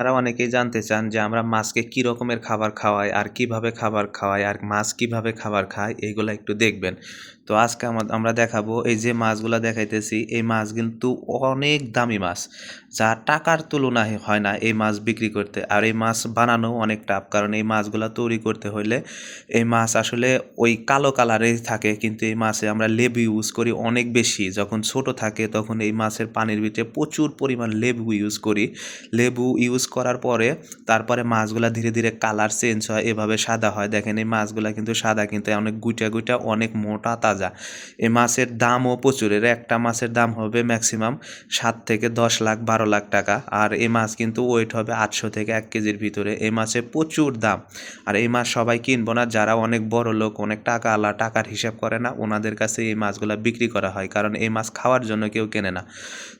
আপনারা অনেকেই জানতে চান যে আমরা মাছকে কি রকমের খাবার খাওয়াই, আর কীভাবে খাবার খাওয়াই, আর মাছ কীভাবে খাবার খায়, এইগুলো একটু দেখবেন। তো আজকে আমা- আমরা দেখাবো এই যে মাছগুলো দেখাইতেছি, এই মাছ কিন্তু অনেক দামি মাছ, যা টাকার তুলনায় হয় না এই মাছ বিক্রি করতে। আর এই মাছ বানানো অনেক টাফ, কারণ এই মাছগুলো তৈরি করতে হলে এই মাছ আসলে ওই কালো কালারেই থাকে, কিন্তু এই মাছে আমরা লেবু ইউজ করি অনেক বেশি। যখন ছোট থাকে তখন এই মাছের পানির ভিতরে প্রচুর পরিমাণ লেবু ইউজ করি। লেবু ইউজ করার পরে তারপরে মাছগুলো ধীরে ধীরে কালার চেঞ্জ হয়, এভাবে সাদা হয়। দেখেন এই মাছগুলো কিন্তু সাদা, কিন্তু অনেক গুইটা গুইটা, অনেক মোটা, তাজা। এই মাছের দামও প্রচুর, এর একটা মাছের দাম হবে ম্যাক্সিমাম সাত থেকে দশ লাখ, বারো লাখ টাকা। আর এই মাছ কিন্তু ওয়েট হবে আটশো থেকে এক কেজির ভিতরে। এই মাছে প্রচুর দাম। আর এই মাছ সবাই কিনবো না, যারা অনেক বড় লোক, অনেক টাকা আলা, টাকার হিসাব করে না, ওনাদের কাছে এই মাছগুলো বিক্রি করা হয়। কারণ এই মাছ খাওয়ার জন্য কেউ কেনে না।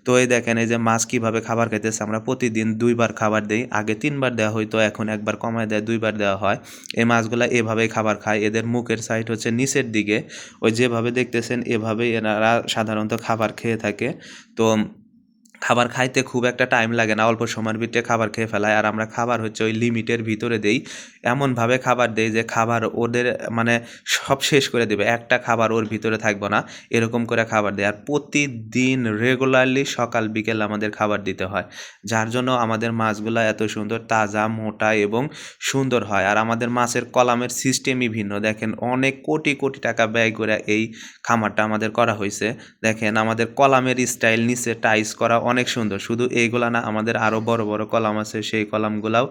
তো এই দেখেন, এই যে মাছ কীভাবে খাবার খাইতেছে, আমরা প্রতিদিন দুইবার খাবার দেই। আগে তিনবার দেওয়া হইতো, এখন একবার কমায় দেয়, দুইবার দেওয়া হয়। এই মাছগুলা এভাবেই খাবার খায়। এদের মুখের সাইড হচ্ছে নিচের দিকে। ওই যেভাবে দেখতেছেন, এভাবেই এনারা সাধারণত খাবার খেয়ে থাকে। তো খাবার খাইতে খুব একটা টাইম লাগে না, অল্প সময়ের ভিতরে খাবার খেয়ে ফেলায়। আর আমরা খাবার হচ্ছে ওই লিমিটের ভিতরে দেই। এমনভাবে খাবার দেই যে খাবার ওদের মানে সব শেষ করে দেবে। একটা খাবার ওর ভিতরে থাকবে না, এরকম করে খাবার দেয়। আর প্রতিদিন রেগুলারলি সকাল, বিকেল আমাদের খাবার দিতে হয়। যার জন্য আমাদের মাছগুলো এত সুন্দর, তাজা, মোটা এবং সুন্দর হয়। আর আমাদের মাছের কলামের সিস্টেমই ভিন্ন। দেখেন, অনেক কোটি কোটি টাকা ব্যয় করে এই খামারটা আমাদের করা হয়েছে দেখেন, আমাদের কলামের স্টাইল নিচে টাইস করা অনেক সুন্দর। শুধু এইগুলা না, আমাদের আরও বড় বড় কলাম আছে, সেই কলামগুলাও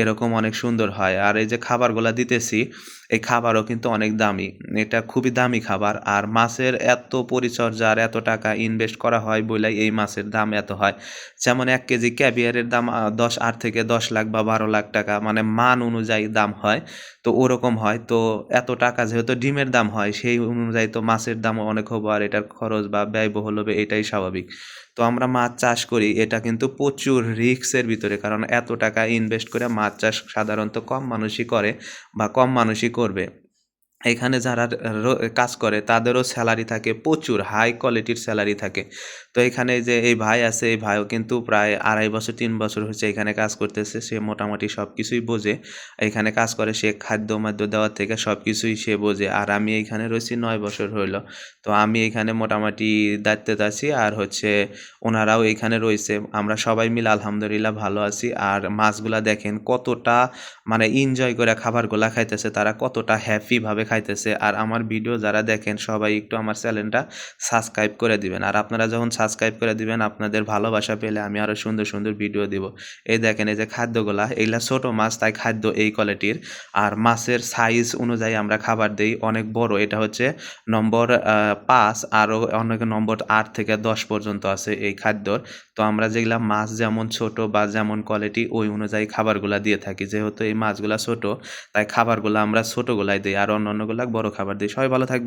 এরকম অনেক সুন্দর হয়। আর এই যে খাবারগুলা দিতেছি, এই খাবারও কিন্তু অনেক দামি। এটা খুবই দামি খাবার। আর মাছের এত পরিচর্যা আর এত টাকা ইনভেস্ট করা হয় বলেই এই মাছের দাম এত হয়। যেমন এক কেজি ক্যাবিয়ারের দাম দশ, আট থেকে দশ লাখ বা বারো লাখ টাকা মানে মান অনুযায়ী দাম হয়। তো ওরকম হয়। তো এত টাকা যেহেতু ডিমের দাম হয়, সেই অনুযায়ী তো মাছের দামও অনেক হবে, আর এটার খরচ বা ব্যয়বহুল হবে, এটাই স্বাভাবিক। তো আমরা মাছ চাষ করি, এটা কিন্তু প্রচুর রিক্সের ভিতরে। কারণ এত টাকা ইনভেস্ট করে মাছ চাষ সাধারণত কম মানুষই করে বা কম মানুষই করবে। এখানে যারা কাজ করে তাদেরও স্যালারি থাকে, প্রচুর হাই কোয়ালিটির স্যালারি থাকে। তো এখানে যে এই ভাই আছে, এই ভাইও কিন্তু প্রায় আড়াই বছর, তিন বছর হচ্ছে এখানে কাজ করতেছে, সে মোটামুটি সব কিছুই বোঝে। এখানে কাজ করে, সে খাদ্য মাদ্য দেওয়ার থেকে সব কিছুই সে বোঝে। আর আমি এখানে রয়েছি নয় বছর হইল। তো আমি এখানে মোটামুটি দায়িত্বে আছি আর হচ্ছে ওনারাও এখানে রয়েছে। আমরা সবাই মিলে আলহামদুলিল্লাহ ভালো আছি। আর মাছগুলা দেখেন কতটা মানে এনজয় করে খাবারগুলা খাইতেছে, তারা কতটা হ্যাপিভাবে খাইতেছে আর আমার ভিডিও যারা দেখেন, সবাই একটু আমার চ্যানেলটা সাবস্ক্রাইব করে দিবেন। আর আপনারা যখন সাবস্ক্রাইব করে দিবেন, আপনাদের ভালোবাসা পেলে আমি আরও সুন্দর সুন্দর ভিডিও দিব। এই দেখেন, এই যে খাদ্যগুলা, এইগুলা ছোট মাছ, তাই খাদ্য এই কোয়ালিটির। আর মাছের সাইজ অনুযায়ী আমরা খাবার দেই, অনেক বড়। এটা হচ্ছে নম্বর পাঁচ আরও অনেক নম্বর আট থেকে দশ পর্যন্ত আছে এই খাদ্যর। তো আমরা যেগুলা মাছ যেমন ছোট বা যেমন কোয়ালিটি ওই অনুযায়ী খাবারগুলা দিয়ে থাকি। যেহেতু এই মাছগুলা ছোট, তাই খাবারগুলো আমরা ছোটোগুলাই দিই। আর অন্য অন্যগুলা বড় খাবার দিই। সবাই ভালো থাকবে